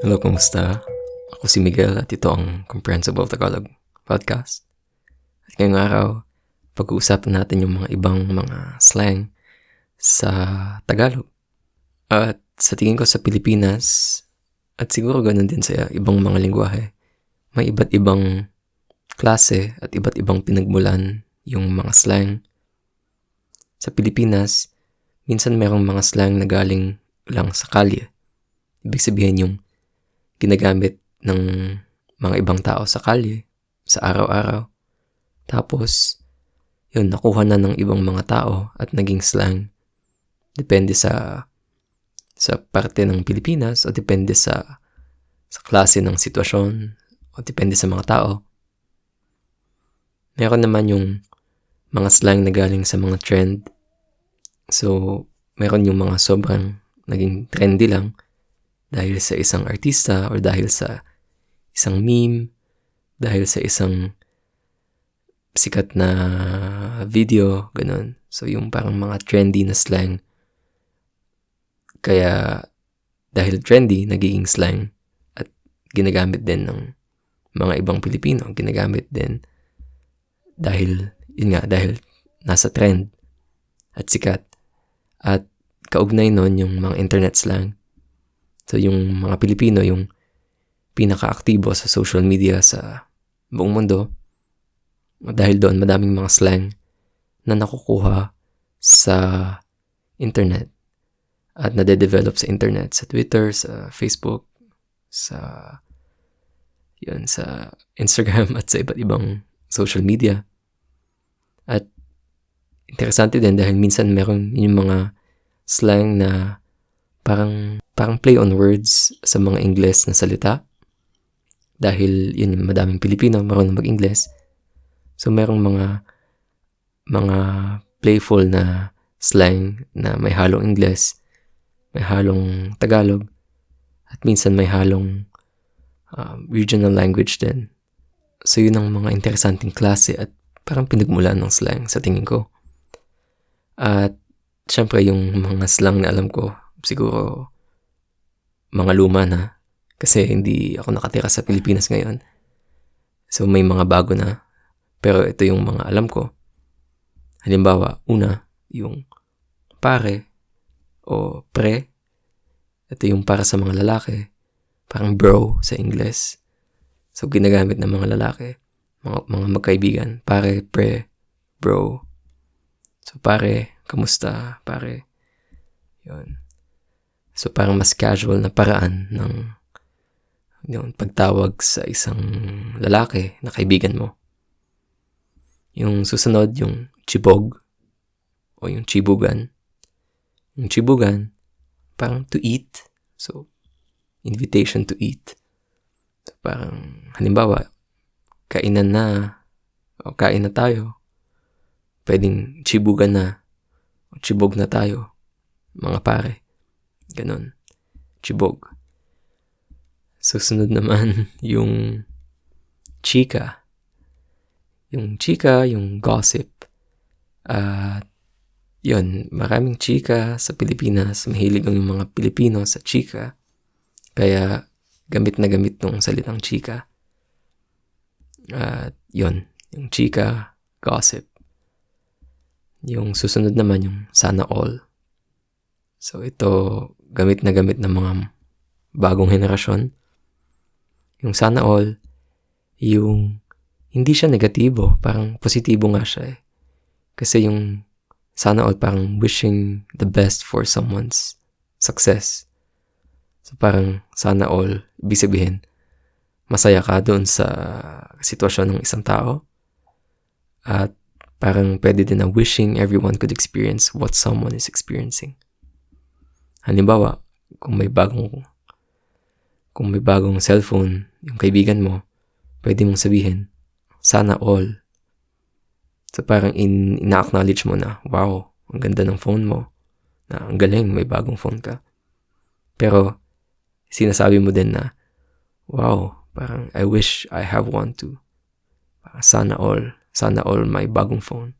Hello, kumusta? Ako si Miguel at ito ang Comprehensible Tagalog Podcast. At ngayong araw, pag-uusapan natin yung mga ibang mga slang sa Tagalog. At sa tingin ko sa Pilipinas, at siguro ganun din sa ibang mga lingwahe, may iba't ibang klase at iba't ibang pinagmulan yung mga slang. Sa Pilipinas, minsan merong mga slang na galing lang sa kalye. Ibig sabihin yung ginagamit ng mga ibang tao sa kalye, sa araw-araw. Tapos, yun, nakuha na ng ibang mga tao at naging slang. Depende sa sa parte ng Pilipinas o depende sa sa klase ng sitwasyon o depende sa mga tao. Meron naman yung mga slang na galing sa mga trend. So, meron yung mga sobrang naging trendy lang dahil sa isang artista or dahil sa isang meme, dahil sa isang sikat na video, ganun. So, yung parang mga trendy na slang. Kaya, dahil trendy, nagiging slang at ginagamit din ng mga ibang Pilipino. Ginagamit din dahil, yun nga, dahil nasa trend at sikat. At kaugnay nun yung mga internet slang. So yung mga Pilipino, yung pinaka-aktibo sa social media sa buong mundo. Dahil doon, madaming mga slang na nakukuha sa internet at nade-develop sa internet, sa Twitter, sa Facebook, sa yun, sa Instagram at sa iba't ibang social media. At interesante din dahil minsan meron yung mga slang na parang, parang play on words sa mga Ingles na salita. Dahil yun, madaming Pilipino marunong mag-Ingles. So, merong mga mga playful na slang na may halong Ingles, may halong Tagalog, at minsan may halong um, regional language din. So, yun ang mga interesanting klase at parang pinagmulan ng slang sa tingin ko. At Siyempre, yung mga slang na alam ko, siguro mga luma na. Kasi hindi ako nakatira sa Pilipinas ngayon. So, may mga bago na. Pero ito yung mga alam ko. Halimbawa, una, yung pare o pre. Ito yung para sa mga lalaki. Parang bro sa Ingles. So, ginagamit ng mga lalaki. Mga, mga magkaibigan. Pare, pre, bro. So, pare, kamusta, pare? Yun. So, parang mas casual na paraan ng yun, pagtawag sa isang lalaki na kaibigan mo. Yung susunod, yung chibog o yung chibugan. Yung chibugan, parang to eat. So, invitation to eat. So, parang, halimbawa, kainan na, o kain na tayo. Pwedeng chibugan na, Chibog na tayo, mga pare. Ganon. Chibog. Susunod naman yung chika. Yung chika, yung gossip. At uh, yun, maraming chika sa Pilipinas. Mahilig ang mga Pilipino sa chika. Kaya gamit na gamit tong salitang chika. At uh, yun, yung chika, gossip. Yung susunod naman yung sana all. So ito, gamit na gamit ng mga bagong henerasyon. Yung sana all, yung hindi siya negatibo, parang positibo nga siya eh. Kasi yung sana all parang wishing the best for someone's success. So parang sana all, ibig sabihin, masaya ka doon sa sitwasyon ng isang tao at Parang pwede din na wishing everyone could experience what someone is experiencing. Halimbawa, kung may bagong kung may bagong cellphone, yung kaibigan mo, pwede mong sabihin, sana all. So parang in, ina-acknowledge mo na, wow, ang ganda ng phone mo. Na ang galing, may bagong phone ka. Pero, sinasabi mo din na, wow, parang I wish I have one too. Parang sana all sana all may bagong phone.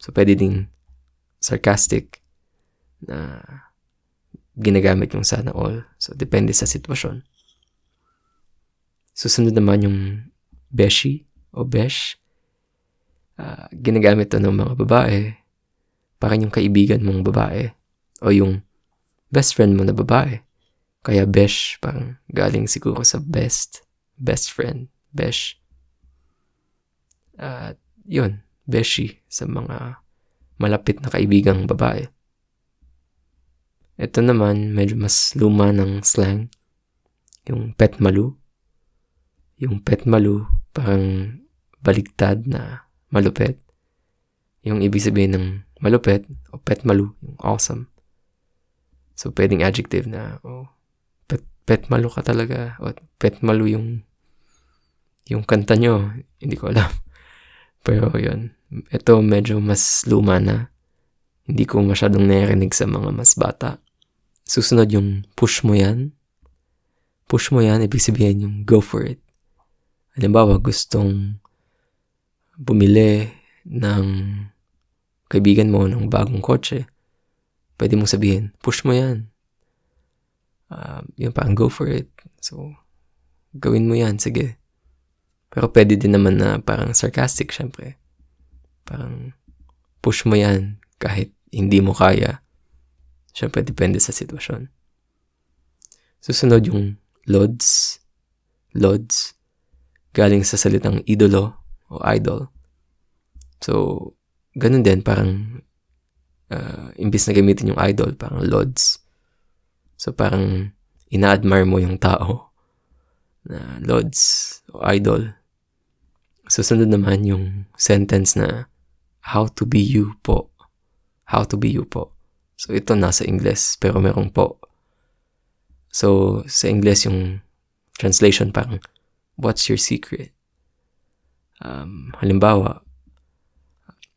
So, pwede ding sarcastic na ginagamit yung sana all. So, depende sa sitwasyon. Susunod naman yung beshi o besh. Uh, ginagamit to ng mga babae. Parang yung kaibigan mong babae. O yung best friend mo na babae. Kaya besh, parang galing siguro sa best. Best friend. Besh. At uh, yun, beshi sa mga malapit na kaibigang babae. Ito naman, medyo mas luma ng slang. Yung pet malu. Yung pet malu, parang baligtad na malupet. Yung ibig sabihin ng malupet o pet malu, yung awesome. So, pwedeng adjective na, oh, pet, pet malu ka talaga. O pet malu yung yung kanta nyo. Hindi ko alam. Pero yun. Ito medyo mas luma na. Hindi ko masyadong narinig sa mga mas bata. Susunod yung push mo yan. Push mo yan, ibig sabihin yung go for it. Halimbawa, gustong bumili ng kaibigan mo ng bagong kotse. Pwede mong sabihin, push mo yan. Uh, yun parang go for it. So, gawin mo yan, sige. Pero pwede din naman na parang sarcastic, syempre. Parang push mo yan kahit hindi mo kaya. Syempre, depende sa sitwasyon. Susunod yung lods. Lods. Galing sa salitang idolo o idol. So, ganun din, parang uh, imbis na gamitin yung idol, parang lods. So, parang ina-admire mo yung tao na lods o idol. Susunod naman yung sentence na how to be you po. How to be you po. So, ito nasa English, pero merong po. So, sa English, yung translation parang, what's your secret? Um, halimbawa,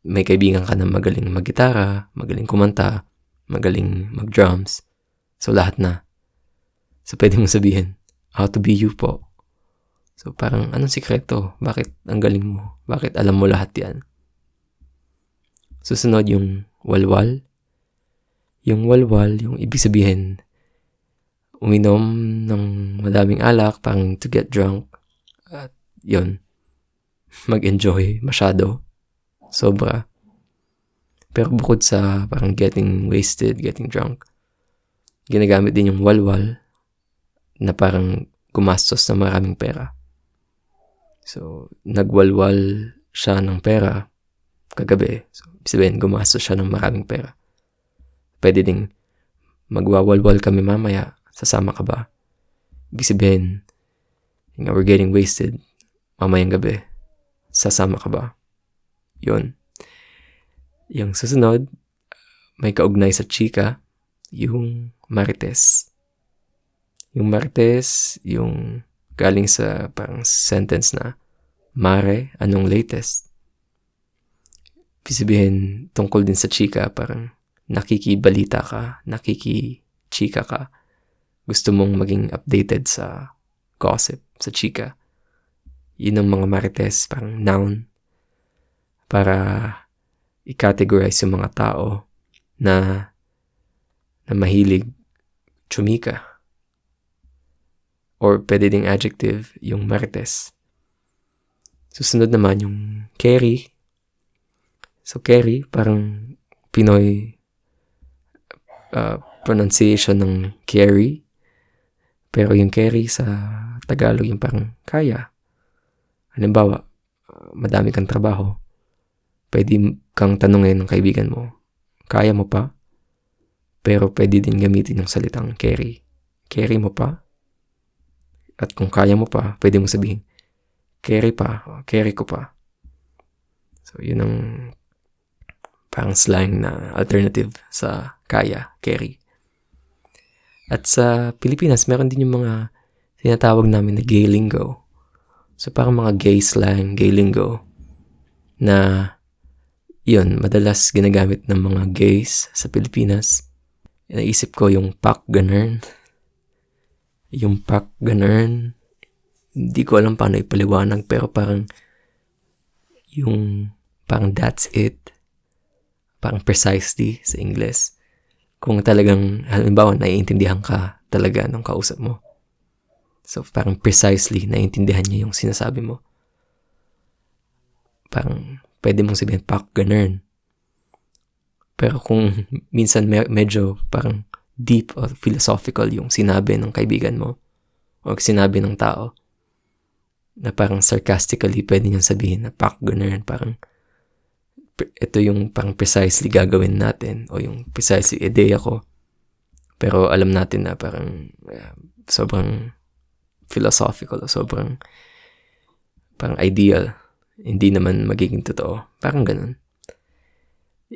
may kaibigan ka na magaling maggitara, magaling kumanta, magaling mag-drums. So, lahat na. So, pwede mong sabihin, how to be you po. So, parang, anong sikreto? Bakit ang galing mo? Bakit alam mo lahat yan? Susunod yung walwal. Yung walwal, yung ibig sabihin, uminom ng madaming alak, pang to get drunk. At yun, mag-enjoy masyado. Sobra. Pero bukod sa parang getting wasted, getting drunk, ginagamit din yung walwal na parang gumastos ng maraming pera. So, nagwalwal siya ng pera kagabi. So, sabihin, gumastos siya ng maraming pera. Pwede ding magwawalwal kami mamaya, sasama ka ba? Ibig sabihin, nga, we're getting wasted mamayang gabi, sasama ka ba? Yun. Yung susunod, may kaugnay sa chika, yung marites. Yung marites, yung galing sa parang sentence na, Mare, anong latest? Sabihin, tungkol din sa chika, parang nakikibalita ka, nakikichika ka, gusto mong maging updated sa gossip, sa chika. Yun ang mga marites, parang noun, para i-categorize yung mga tao na na mahilig chumika. Or pwede ding adjective, yung marites. Susunod naman yung carry. So carry, parang Pinoy uh, pronunciation ng carry. Pero yung carry sa Tagalog yung parang kaya. Halimbawa, madami kang trabaho. Pwede kang tanungin ng kaibigan mo, kaya mo pa? Pero pwede din gamitin yung salitang carry. Carry mo pa? At kung kaya mo pa, pwede mo sabihin, carry pa, carry ko pa. So, yun ang parang slang na alternative sa kaya, carry. At sa Pilipinas, meron din yung mga tinatawag namin na gay lingo. So parang mga gay slang, gay lingo na yun, madalas ginagamit ng mga gays sa Pilipinas. Naisip ko yung pak ganern. Yung pak ganern. Hindi ko alam paano ipaliwanag pero parang yung parang that's it parang precisely sa English. Kung talagang, halimbawa, naiintindihan ka talaga ng kausap mo. So, parang precisely naiintindihan niya yung sinasabi mo. Parang, pwede mong sabihin, pak, ganun. Pero kung minsan me- medyo parang deep or philosophical yung sinabi ng kaibigan mo o sinabi ng tao, na parang sarcastically pwede niyang sabihin na pak, ganun. Parang, ito yung parang precisely gagawin natin o yung precisely ideya ko. Pero alam natin na parang uh, sobrang philosophical o sobrang parang ideal. Hindi naman magiging totoo. Parang ganun.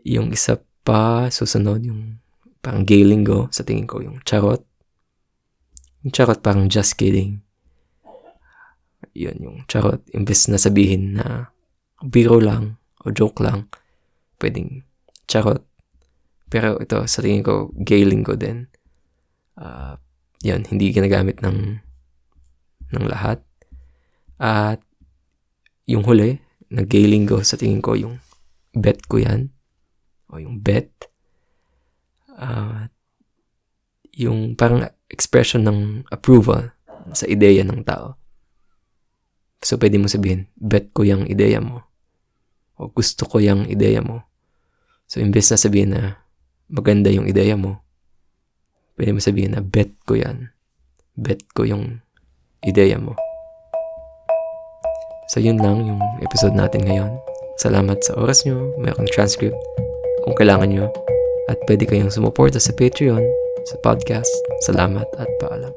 Yung isa pa, susunod, yung parang gay lingo, sa tingin ko, yung charot. Yung charot parang just kidding. Yun, yung charot. Imbes na sabihin na biro lang o joke lang, pwedeng charot. Pero ito, sa tingin ko, gay lingo din. Uh, yan, hindi ginagamit ng ng lahat. At yung huli, nag-gailing ko sa tingin ko yung bet ko yan. O yung bet. Uh, yung parang expression ng approval sa ideya ng tao. So, pwede mo sabihin, bet ko yung ideya mo. O gusto ko yung ideya mo. So, imbes na sabihin na maganda yung ideya mo, pwede mo sabihin na bet ko yan. Bet ko yung ideya mo. So yun lang yung episode natin ngayon. Salamat sa oras nyo. Mayroong transcript kung kailangan nyo. At pwede kayong sumuporta sa Patreon, sa podcast. Salamat at paalam.